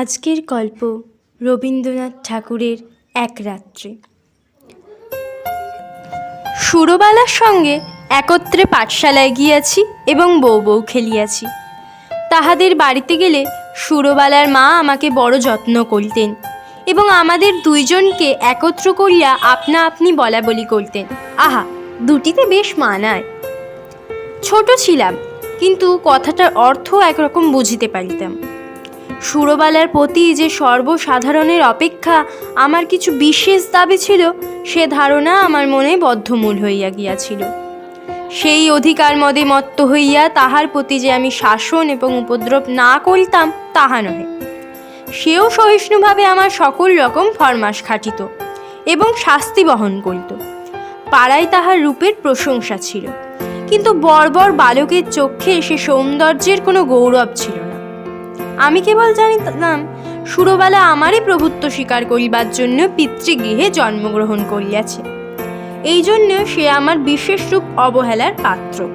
আজকের গল্প রবীন্দ্রনাথ ঠাকুরের এক রাত্রি। সুরবালার সঙ্গে একত্রে পাঠশালায় গিয়াছি এবং বউ বউ খেলিয়াছি। তাহাদের বাড়িতে গেলে সুরবালার মা আমাকে বড় যত্ন করিতেন এবং আমাদের দুইজনকে একত্র করিয়া আপনা আপনি বলা বলি করতেন। আহা, দুটিতে বেশ মানায়। ছোট ছিলাম, কিন্তু কথাটার অর্থ একরকম বুঝিতে পারিতাম। সুরবালার প্রতি যে সর্বসাধারণের অপেক্ষা, আমার কিছু বিশেষ দাবি ছিল, সে ধারণা আমার মনে বদ্ধমূল হইয়া গিয়াছিল। সেই অধিকার মদে মত্ত হইয়া তাহার প্রতি যে আমি শাসন এবং উপদ্রব না করিতাম, তাহা নহে। সেও সহিষ্ণুভাবে আমার সকল রকম ফরমাস খাটিত এবং শাস্তি বহন করিত। পাড়ায় তাহার রূপের প্রশংসা ছিল। কিন্তু বর্বর বালকের চক্ষে সে সৌন্দর্যের কোনো গৌরব ছিল না। আমি কেবল জানিতাম সুরবালা আমারই প্রভুত্ব স্বীকার করিবার জন্য পিতৃগৃহে জন্মগ্রহণ করিয়াছে। এই জন্য সে আমার বিশেষ রূপ অবহেলার পাত্র।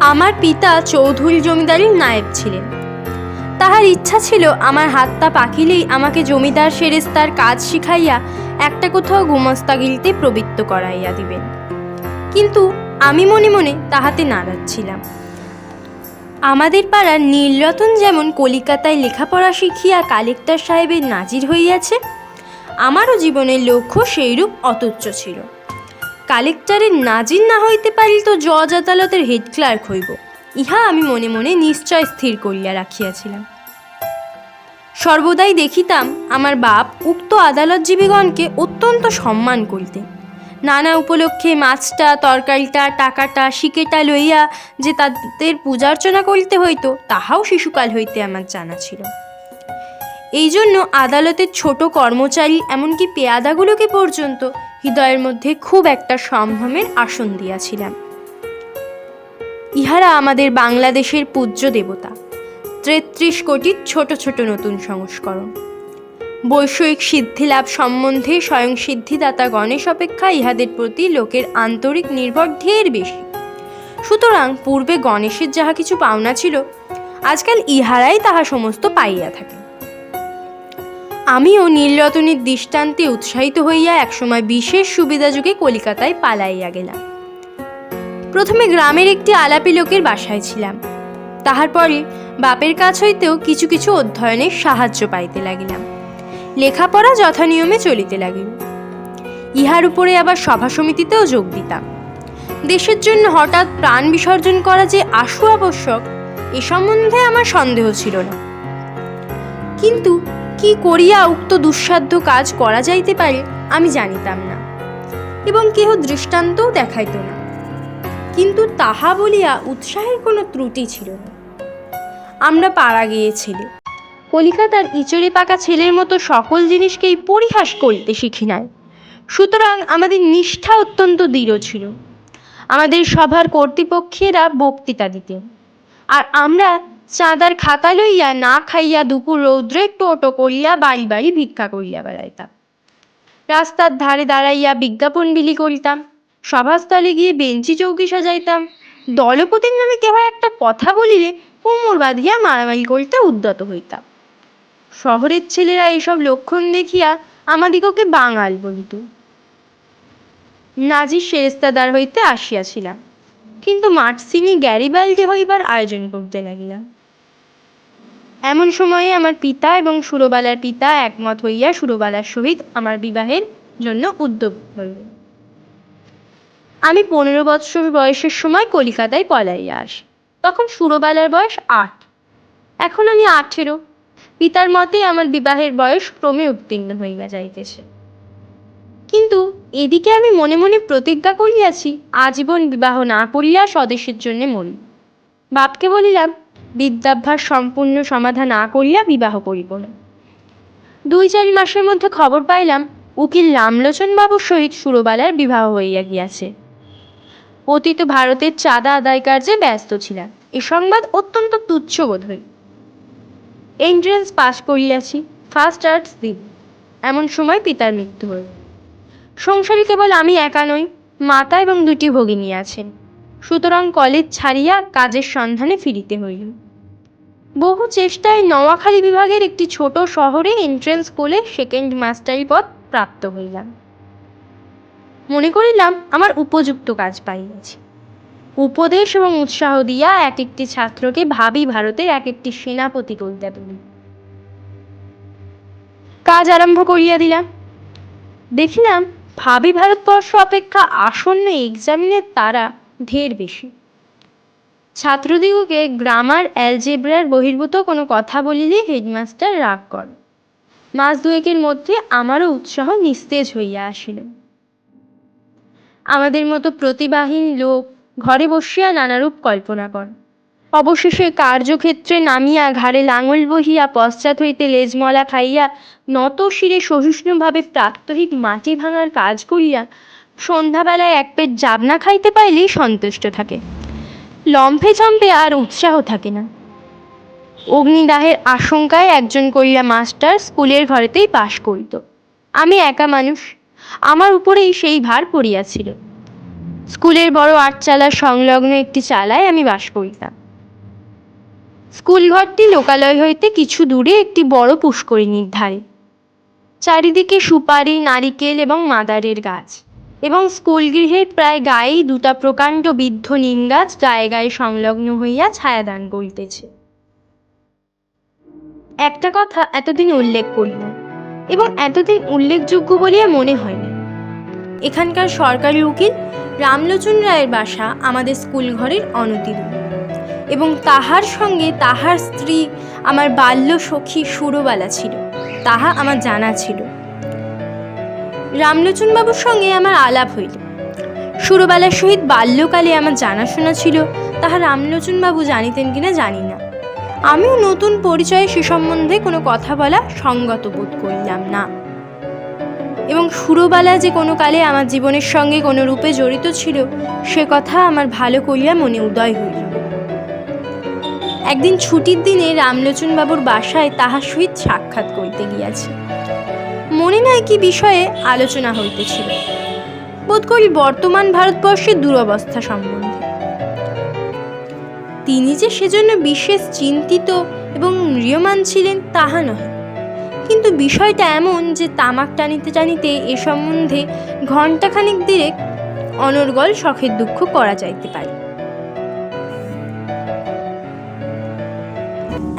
আমার পিতা চৌধুরী জমিদারির নায়েব ছিলেন। তাহার ইচ্ছা ছিল আমার হাতটা পাকিলেই আমাকে জমিদার সেরেস্তার কাজ শিখাইয়া একটা কোথাও গুমস্তাগিরিতে প্রবৃত্ত করাইয়া দিবেন। কিন্তু আমি মনে মনে তাহাতে নারাজ ছিলাম। আমাদের পাড়ার নীলরতন যেমন কলিকাতায় লেখাপড়া শিখিয়া কালেক্টর সাহেবের নাজির হইয়াছে, আমারও জীবনের লক্ষ্য সেইরূপ অতুচ্ছ ছিল। কালেক্টরের নাজির না হইতে পারি তো জজ আদালতের হেড ক্লার্ক হইব, ইহা আমি মনে মনে নিশ্চয় স্থির করিয়া রাখিয়াছিলাম। সর্বদাই দেখিতাম আমার বাপ উক্ত আদালতজীবীগণকে অত্যন্ত সম্মান করিতেন। নানা উপলক্ষে মাছটা, তরকারিটা, টাকাটা, শিকেটা লইয়া যে তাদের পূজার্চনা করিতে হইতো, তাহাও শিশুকাল হইতে আমার জানা ছিল। এই জন্য আদালতের ছোট কর্মচারী, এমনকি পেয়াদাগুলোকে পর্যন্ত হৃদয়ের মধ্যে খুব একটা সম্ভ্রমের আসন দিয়াছিলাম। ইহারা আমাদের বাংলাদেশের পূজ্য দেবতা। তেত্রিশ কোটির ছোট ছোট নতুন সংস্করণ। বৈষয়িক সিদ্ধিলাভ সম্বন্ধে স্বয়ং সিদ্ধিদাতা গণেশ অপেক্ষা ইহাদের প্রতি লোকের আন্তরিক নির্ভর ঢের বেশি। সুতরাং পূর্বে গণেশের যাহা কিছু পাওনা ছিল, আজকাল ইহারাই তাহা সমস্ত পাইয়া থাকে। আমিও নীলরতনের দৃষ্টান্তে উৎসাহিত হইয়া একসময় বিশেষ সুবিধাযোগে কলিকাতায় পালাইয়া গেলাম। প্রথমে গ্রামের একটি আলাপি লোকের বাসায় ছিলাম। তাহার পরে বাপের কাছ হইতেও কিছু কিছু অধ্যয়নের সাহায্য পাইতে লাগিলাম। লেখাপড়া যথানিয়মে চলিতে লাগিল। ইহার উপরে আবার সভা সমিতিতেও যোগ দিতাম। দেশের জন্য হঠাৎ প্রাণ বিসর্জন করা যে আশু আবশ্যক, এ সম্বন্ধে আমার সন্দেহ ছিল না। কিন্তু কি করিয়া উক্ত দুঃসাধ্য কাজ করা যাইতে পারে, আমি জানিতাম না, এবং কেহ দৃষ্টান্তও দেখাইত না। কিন্তু তাহা বলিয়া উৎসাহের কোনো ত্রুটি ছিল না। আমরা পাড়া গিয়েছিলে কলিকাতার ইচড়ে পাকা ছেলের মতো সকল জিনিসকেই পরিহাস করিতে শিখি নাই। সুতরাং আমাদের নিষ্ঠা অত্যন্ত দৃঢ় ছিল। আমাদের সভার কর্তৃপক্ষেরা বক্তৃতা দিতেন। আর আমরা চাঁদার খাতা লইয়া না খাইয়া দুপুর রৌদ্রে টোটো করিয়া বাড়ি বাড়ি ভিক্ষা করিয়া বেড়াইতাম। রাস্তার ধারে দাঁড়াইয়া বিজ্ঞাপন বিলি করিতাম। সভাস্থলে গিয়ে বেঞ্চি চৌকি সাজাইতাম। দলপতির নামে কেহ একটা কথা বলিলে কোমর বাঁধিয়া মারামারি করিতে উদ্যত হইতাম। শহরের ছেলেরা এইসব লক্ষণ দেখিয়া আমাদিগকে বাঙাল বলিত। নাজির সেরেস্তাদার হইতে আসিয়াছিলাম, কিন্তু মার্সিনি গ্যারিবাল্ডি হইবার আয়োজন করতে লাগিলাম। এমন সময়ে আমার পিতা এবং সুরবালার পিতা একমত হইয়া সুরবালার সহিত আমার বিবাহের জন্য উদ্যোগ হইলেন। আমি পনেরো বৎসর বয়সের সময় কলিকাতায় পলাইয়া আসি। তখন সুরবালার বয়স আট। এখন আমি আঠেরো। পিতার মতে আমার বিবাহের বয়স ক্রমে উত্তীর্ণ হইয়া যাইতেছে। কিন্তু এদিকে আমি মনে মনে প্রতিজ্ঞা করিয়াছি, আজীবন বিবাহ না করিয়া স্বদেশের জন্য মরি। বাপকে বলিলাম, বিদ্যাভ্যাস সম্পূর্ণ সমাধা না করিয়া বিবাহ করিব না। দুই চার মাসের মধ্যে খবর পাইলাম, উকিল রামলোচন বাবুর সহিত সুরবালার বিবাহ হইয়া গিয়াছে। অতীত ভারতের চাঁদা আদায় কার্যে ব্যস্ত ছিলাম। এ সংবাদ অত্যন্ত তুচ্ছ বোধ হইল এন্ট্রেন্স পাস করিয়াছি ফার্স্ট আর্টস দিন। এমন সময় পিতার মৃত্যু হল। সংসারে কেবল আমি একা নই, মাতা এবং দুটি ভগিনী আছেন। সুতরাং কলেজ ছাড়িয়া কাজের সন্ধানে ফিরিতে হইল। বহু চেষ্টায় নওয়াখালী বিভাগের একটি ছোট শহরে এন্ট্রেন্স স্কুলে সেকেন্ড মাস্টারি পদ প্রাপ্ত হইলাম। মনে করিলাম, আমার উপযুক্ত কাজ পাইয়াছি। উপদেশ এবং উৎসাহ দিয়া এক একটি ছাত্রকে ভাবি ভারতের এক একটি সেনাপতি করিতে পারি কাজ আরম্ভ করিয়া দিলাম। দেখিলাম ভাবি ভারতবর্ষ অপেক্ষা আসন্ন এক্সামিনের তারা ঢের বেশি। ছাত্রদিগকে গ্রামার অ্যালজেব্রার বহির্ভূত কোনো কথা বলিলে হেডমাস্টার রাগ করে। মাস দুয়েকের মধ্যে আমারও উৎসাহ নিস্তেজ হইয়া আসিল। আমাদের মতো প্রতিবাহীন লোক ঘরে বসিয়া নানারূপ কল্পনা কর। অবশেষে কার্যক্ষেত্রে নামিয়া ঘাড়ে লাঙল বহিয়া পশ্চাৎ হইতে লেজমলা খাইয়া নত শিরে সহিষ্ণুভাবে প্রাত্যহিক মাটি ভাঙার কাজ করিয়া সন্ধ্যাবেলায় এক পেট জাবনা খাইতে পাইলেই সন্তুষ্ট থাকে। লম্ফে চম্পে আর উৎসাহ থাকে না। অগ্নিদাহের আশঙ্কায় একজন করিয়া মাস্টার, স্কুলের ঘরেতেই পাশ করিত। আমি একা মানুষ। আমার উপরেই সেই ভার পড়িয়াছিল। স্কুলের বড় আটচালা সংলগ্ন একটি চালায় আমি বাস করিতাম। স্কুল ঘরটি লোকালয় হইতে কিছু দূরে একটি বড় পুষ্করিণীর ধারে চারিদিকে সুপারি, নারিকেল এবং মাদারের গাছ এবং স্কুল গৃহের প্রায় গায়েই দুটা প্রকাণ্ড বৃদ্ধ নিম গাছ গায়ে গায়ে সংলগ্ন হইয়া ছায়াদান করিতেছে। একটা কথা এতদিন উল্লেখ করিল এবং এতদিন উল্লেখযোগ্য বলিয়া মনে হয় না এখানকার সরকারি উকিল রামলোচন রায়ের বাসা আমাদের স্কুল ঘরের অনতিদূর এবং তাহার সঙ্গে তাহার স্ত্রী, আমার বাল্য সখী সুরবালা ছিল, তাহা আমার জানা ছিল। রামলোচনবাবুর সঙ্গে আমার আলাপ হইল। সুরবালার সহিত বাল্যকালে আমার জানাশোনা ছিল, তাহা রামলোচনবাবু জানিতেন কিনা জানি না। আমিও নতুন পরিচয়ে সে সম্বন্ধে কোনো কথা বলা সঙ্গত বোধ করিলাম না। এবং সুরবালা যে কোনো কালে আমার জীবনের সঙ্গে কোনো রূপে জড়িত ছিল, সে কথা আমার ভালো করিয়া মনে উদয় হইল। একদিন ছুটির দিনে রামলোচন বাবুর বাসায় তাহার সহিত সাক্ষাৎ করিতে গিয়াছি। মনে নাই কি বিষয়ে আলোচনা হইতেছিল। বোধ করি বর্তমান ভারতবর্ষের দুরবস্থা সম্বন্ধে। তিনি যে সেজন্য বিশেষ চিন্তিত এবং ম্রিয়মান ছিলেন তাহা নয় কিন্তু বিষয়টা এমন যে তামাক টানিতে টানিতে এ সম্বন্ধে ঘণ্টাখানিক দিরে অনর্গল শখের দুঃখ করা যাইতে পারে।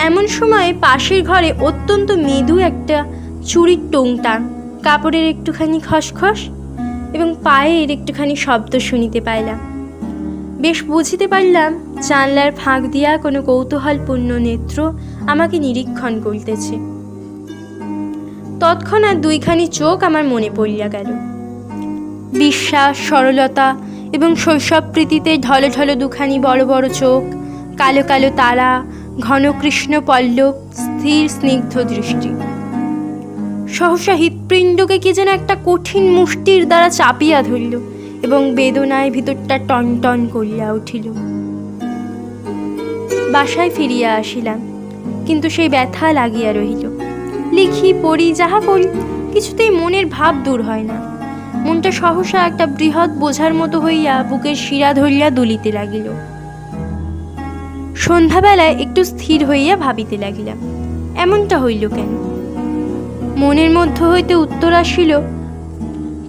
এমন সময় পাশের ঘরে অত্যন্ত মৃদু একটা চুরির টোংটাং, কাপড়ের একটুখানি খসখস এবং পায়ের একটুখানি শব্দ শুনিতে পাইলাম। বেশ বুঝিতে পারলাম, জানলার ফাঁক দিয়া কোনো কৌতূহলপূর্ণ নেত্র আমাকে নিরীক্ষণ করিতেছে। তৎক্ষণাৎ দুইখানি চোখ আমার মনে পড়িয়া গেল। বিশ্বাস, সরলতা এবং শৈশব প্রীতিতে ঢলো ঢলো দুখানি বড় বড় চোখ, কালো কালো তারা, ঘন কৃষ্ণ পল্লব, স্থির স্নিগ্ধ দৃষ্টি। সহসা হৃৎপিণ্ডকে কে যেন একটা কঠিন মুষ্টির দ্বারা চাপিয়া ধরিল এবং বেদনায় ভিতরটা টন টন করিয়া উঠিল। বাসায় ফিরিয়া আসিলাম, কিন্তু সেই ব্যথা লাগিয়া রহিল। লিখি, পড়ি, যাহা করি, কিছুতেই মনের ভাব দূর হয় না। মনটা সহসা একটা বৃহৎ বোঝার মতো হইয়া বুকের শিরা ধরিয়া দুলিতে লাগিল। সন্ধ্যাবেলায় একটু স্থির হইয়া ভাবিতে লাগিলাম, এমনটা হইল কেন? মনের মধ্য হইতে উত্তর আসিল,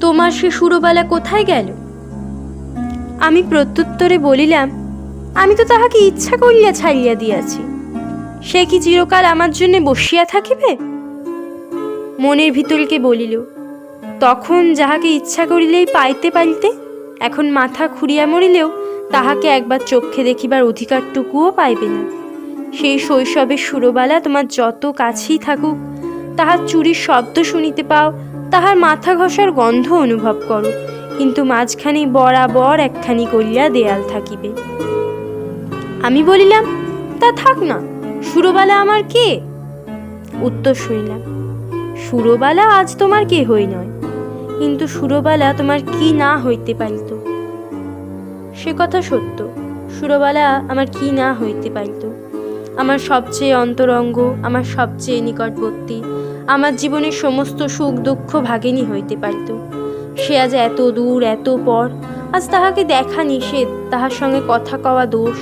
তোমার সে সুরবালা কোথায় গেল? আমি প্রত্যুত্তরে বলিলাম, আমি তো তাহাকে ইচ্ছা করিয়া ছাড়িয়া দিয়াছি। সে কি চিরকাল আমার জন্য বসিয়া থাকিবে? মনের ভিতরকে বলিল, তখন যাহাকে ইচ্ছা করিলেই পাইতে পারিতে, এখন মাথা খুঁড়িয়া মরিলেও তাহাকে একবার চক্ষে দেখিবার অধিকারটুকুও পাইবে না। সেই শৈশবের সুরবালা তোমার যত কাছেই থাকুক, তাহার চুরির শব্দ শুনিতে পাও, তাহার মাথা ঘষার গন্ধ অনুভব করো। কিন্তু মাঝখানে বরাবর একখানি করিয়া দেয়াল থাকিবে। আমি বলিলাম, তা থাক না, সুরবালা আমার কে? উত্তর শুনিলাম সুরবালা আজ তোমার কে হই নয়। কিন্তু সুরবালা তোমার কি না হইতে পারিত? সে কথা সত্য। সুরবালা আমার কি না হইতে পারিত? আমার সবচেয়ে অন্তরঙ্গ, আমার সবচেয়ে নিকটবর্তী, আমার জীবনের সমস্ত সুখ দুঃখ ভাগিনী হইতে পারিত। সে আজ এত দূর, এত পর, আজ তাহাকে দেখা নিষেধ, তাহার সঙ্গে কথা কওয়া দোষ,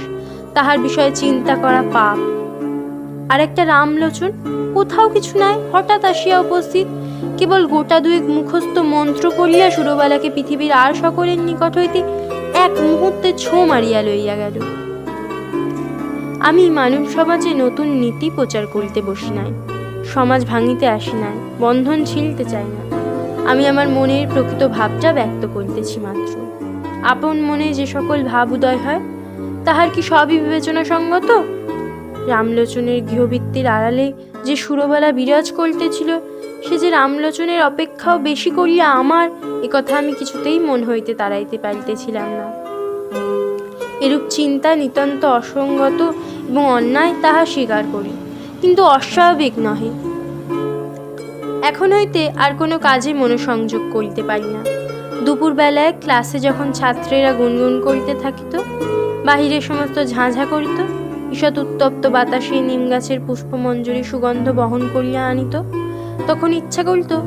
তাহার বিষয়ে চিন্তা করা পাপ। আর একটা রামলোচন কোথাও কিছু নাই, হঠাৎ আসিয়া উপস্থিত। কেবল গোটা দুই মুখস্থ মন্ত্র করিয়া সুরবালাকে পৃথিবীর আর সকলের নিকট হইতে এক মুহূর্তে ছো মারিয়া লইয়া গেল। আমি মানব সমাজে নতুন নীতি প্রচার করিতে বসি নাই, সমাজ ভাঙিতে আসি নাই, বন্ধন ছিলতে চাই না। আমি আমার মনের প্রকৃত ভাবটা ব্যক্ত করিতেছি মাত্র। আপন মনে যে সকল ভাব উদয় হয়, তাহার কি সবই বিবেচনা সঙ্গত রামলোচনের গৃহবৃত্তির আড়ালে যে সুরবালা বিরাজ করিতেছিল, সে যে রামলোচনের অপেক্ষাও বেশি করিয়া আমার একথা আমি কিছুতেই মন হইতে তাড়াইতে পারিতেছিলাম না। এরূপ চিন্তা নিতান্ত অসঙ্গত এবং অন্যায় তাহা স্বীকার করি, কিন্তু অস্বাভাবিক নহে। এখন হইতে আর কোনো কাজে মনোসংযোগ করিতে পারি না। দুপুরবেলায় ক্লাসে যখন ছাত্রেরা গুনগুন করিতে থাকিত, বাহিরে সমস্ত ঝাঁঝা করিত ঈষৎ উত্তপ্ত বাতাসে নিম গাছের পুষ্পমঞ্জরি সুগন্ধ বহন করিয়া আনিত। তখন ইচ্ছা করিত,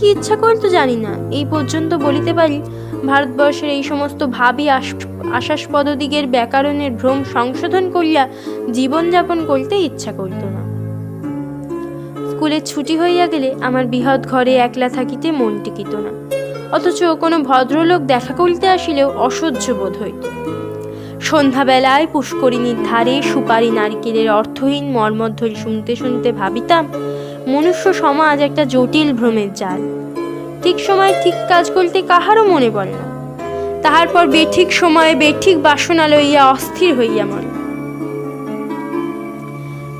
কি ইচ্ছা করিত জানি না, এই পর্যন্ত বলিতে পারি ভারতবর্ষের এই সমস্ত ভাবি আস- আশাস্পদ দিগের ব্যাকরণের ভ্রম সংশোধন করিয়া জীবনযাপন করিতে ইচ্ছা করিত না। স্কুলে ছুটি হইয়া গেলে আমার বৃহৎ ঘরে একলা থাকিতে মন টিকিত না। অথচ কোনো ভদ্রলোক দেখা করিতে আসিলেও অসহ্য বোধ হইত। সন্ধ্যাবেলায় পুষ্করিণীর ধারে সুপারি নারকেলের অর্থহীন মর্মধ্বরি শুনতে শুনতে ভাবিতাম, মনুষ্য সমাজ একটা জটিল ভ্রমের জাল। ঠিক সময় ঠিক কাজ করতে কাহারও মনে পড়ে না। তাহার পর বেঠিক সময়ে বেঠিক বাসনা লইয়া অস্থির হইয়া মরে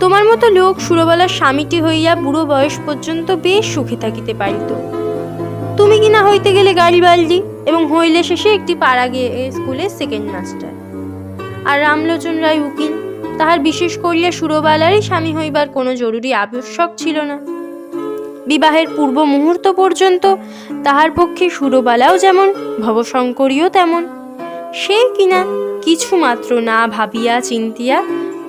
তোমার মতো লোক সুরবালার স্বামীটি হইয়া বুড়ো বয়স পর্যন্ত বেশ সুখে থাকিতে পারিত। তুমি কিনা হইতে গেলে গাড়ি বালদি এবং হইলে শেষে একটি পাড়া গিয়ে স্কুলের সেকেন্ড মাস্টার আর রামলোচন রায় উকিল। তাহার বিশেষ করিয়া সুরবালারই স্বামী হইবার কোনো জরুরি আবশ্যক ছিল না। বিবাহের পূর্ব মুহূর্ত পর্যন্ত তাহার পক্ষে সুরবালাও যেমন, ভবশঙ্করীও তেমন। সে কিনা কিছু মাত্র না ভাবিয়া চিন্তিয়া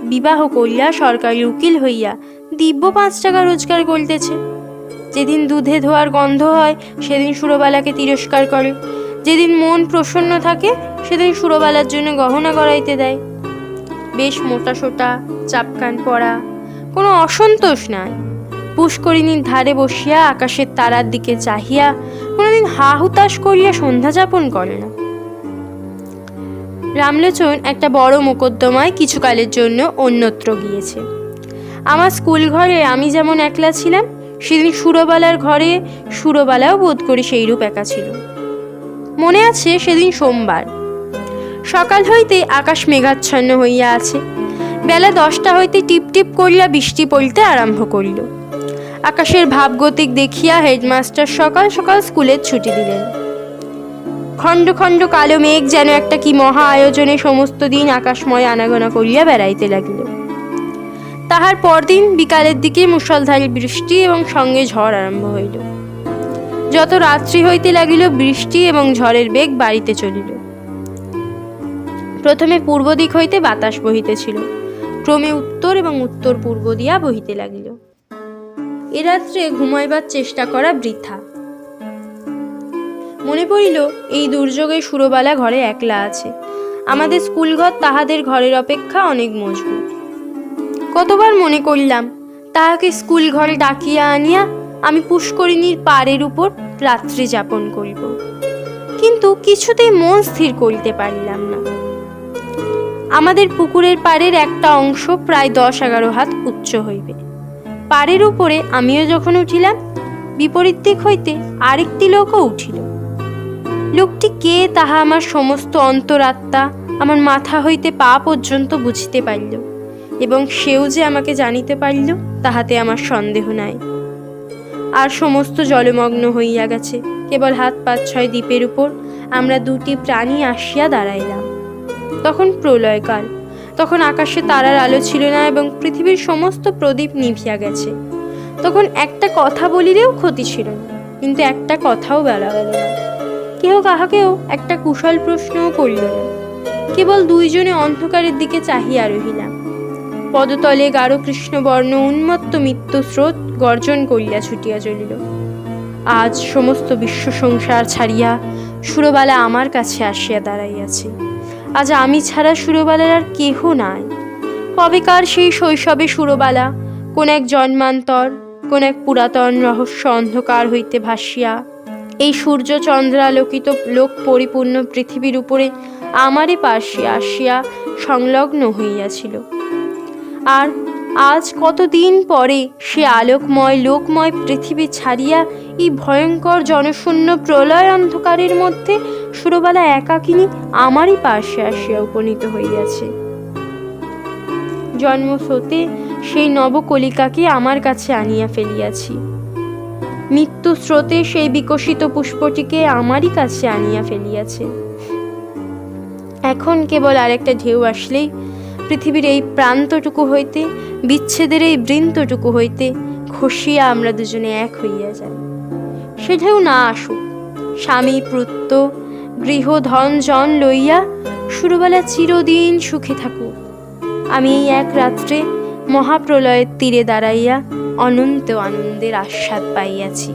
বিবাহ করিয়া সরকারি উকিল হইয়া দিব্য পাঁচ টাকা রোজগার করিতেছে। যেদিন দুধে ধোয়ার গন্ধ হয়, সেদিন সুরবালাকে তিরস্কার করে। যেদিন মন প্রসন্ন থাকে, সেদিন সুরবালার জন্য গহনা গড়াইতে দেয়। বেশ মোটা সোটা চাপকান পরা কোনো অসন্তোষ নাই। পুষ্করিণীর ধারে বসিয়া আকাশের তারার দিকে চাহিয়া কোনোদিন হা হুতাশ করিয়া সন্ধ্যা যাপন করে না। রামলোচন একটা বড় মোকদ্দমায় কিছুকালের জন্য অন্যত্র গিয়েছে। আমার স্কুল ঘরে আমি যেমন একলা ছিলাম, সেদিন সুরবালার ঘরে সুরবালাও বোধ করি সেইরূপ একা ছিল। মনে আছে সেদিন সোমবার। সকাল হইতে আকাশ মেঘাচ্ছন্ন হইয়া আছে। বেলা দশটা হইতে টিপ টিপ করিয়া বৃষ্টি পড়িতে আরম্ভ করিল। আকাশের ভাবগতিক দেখিয়া হেডমাস্টার সকাল সকাল স্কুলের ছুটি দিলেন। খণ্ড খণ্ড কালো মেঘ যেন একটা কি মহা আয়োজনে সমস্ত দিন আকাশময় আনাগোনা করিয়া বেড়াইতে লাগিল। তাহার পরদিন বিকালের দিকে মুষলধারে বৃষ্টি এবং সঙ্গে ঝড় আরম্ভ হইল। যত রাত্রি হইতে লাগিল, বৃষ্টি এবং ঝড়ের বেগ বাড়িতে চলিল। প্রথমে পূর্ব দিক হইতে বাতাস বহিতেছিল। ক্রমে উত্তর এবং উত্তর পূর্ব দিয়া বহিতে লাগিল। এ রাত্রে ঘুমাইবার চেষ্টা করা বৃথা। মনে পড়িল, এই দুর্যোগে সুরবালা ঘরে একলা আছে। আমাদের স্কুল ঘর তাহাদের ঘরের অপেক্ষা অনেক মজবুত। কতবার মনে করিলাম, তাহাকে স্কুল ঘরে ডাকিয়া আনিয়া আমি পুষ্করিণীর পাড়ের উপর রাত্রি যাপন করিব। কিন্তু কিছুতেই মন স্থির করিতে পারিলাম না। আমাদের পুকুরের পাড়ের একটা অংশ প্রায় দশ এগারো হাত উচ্চ হইবে। পাড়ের উপরে আমিও যখন উঠিলাম, বিপরীত দিক হইতে আরেকটি লোকও উঠিল। লোকটি কে তাহা আমার সমস্ত অন্তরাত্মা, আমার মাথা হইতে পা পর্যন্ত বুঝিতে পারিল এবং সেও যে আমাকে জানিতে পারিল, তাহাতে আমার সন্দেহ নাই। আর সমস্ত জলমগ্ন হইয়া গেছে। কেবল হাত পাঁচ ছয় দ্বীপের উপর আমরা দুটি প্রাণী আসিয়া দাঁড়াইলাম। তখন প্রলয়কাল। তখন আকাশে তারার আলো ছিল না এবং পৃথিবীর সমস্ত প্রদীপ নিভিয়া গেছে। তখন একটা কথা বলিলেও ক্ষতি ছিল না, কিন্তু একটা কথাও বেলা গেল না। কেহ কাহাকেও একটা কুশল প্রশ্নও করিল না। কেবল দুইজনে অন্ধকারের দিকে চাহিয়া রহিলাম। পদতলে গাঢ় কৃষ্ণবর্ণ উন্মত্ত মৃত্যু স্রোত গর্জন করিয়া ছুটিয়া চলিল। আজ সমস্ত বিশ্ব সংসার ছাড়িয়া সুরবালা আমার কাছে আসিয়া দাঁড়াইয়াছে। আজ আমি ছাড়া সুরবালার আর কেহ নাই। কবেকার সেই শৈশবে সুরবালা কোন এক জন্মান্তর, কোন এক পুরাতন রহস্য অন্ধকার হইতে ভাসিয়া এই সূর্য চন্দ্রালোকিত লোক পরিপূর্ণ পৃথিবীর উপরে আমারই পাশে আসিয়া সংলগ্ন হইয়াছিল। আর আজ কতদিন পরে সে আলোকময়, লোকময় পৃথিবী ছাড়িয়া এই ভয়ঙ্কর জনশূন্য প্রলয় অন্ধকারের মধ্যে সুরবালা একাকিনী আমারই পাশে আসিয়া উপনীত হইয়াছে। জন্মস্রোতে সেই নবকলিকাকে আমার কাছে আনিয়া ফেলিয়াছি। মৃত্যু স্রোতে সেই বিকশিত পুষ্পটিকে আমারই কাছে আনিয়া ফেলিয়াছে। এখন কেবল আরেকটা ঢেউ আসলেই পৃথিবীর এই প্রান্তটুকু হইতে, বিচ্ছেদের এই বৃন্তটুকু হইতে খসিয়া আমরা দুজনে এক হইয়া যাই। সে ঢেউ না আসুক, স্বামী পুত্র গৃহ ধন জন লইয়া শুরুবেলা চিরদিন সুখে থাকুক। আমি এই এক রাত্রে মহাপ্রলয়ের তীরে দাঁড়াইয়া অনন্ত আনন্দের আস্বাদ পাইয়াছি।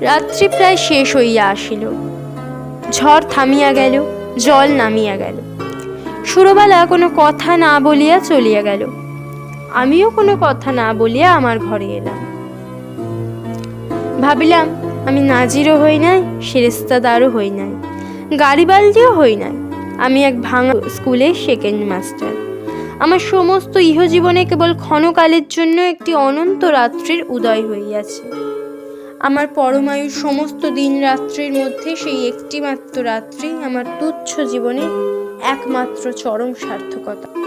রাত্রি প্রায় শেষ হইয়া আসিল। ঝড় থামিয়া গেল, জল নামিয়া গেল। সুরবালা কোনো কথা না বলিয়া চলিয়া গেল। আমিও কোনো কথা না বলিয়া আমার ঘরে এলাম। ভাবিলাম, আমি নাজিরও হই নাই, সেরেস্তাদারও হই নাই গাড়িবালটিও হই নাই, আমি এক ভাঙা স্কুলের সেকেন্ড মাস্টার আমার সমস্ত ইহজীবনে কেবল ক্ষণকালের জন্য একটি অনন্ত রাত্রির উদয় হইয়াছে। আমার পরমায়ুর সমস্ত দিন রাত্রির মধ্যে সেই একটি মাত্র রাত্রি আমার তুচ্ছ জীবনে একমাত্র চরম সার্থকতা।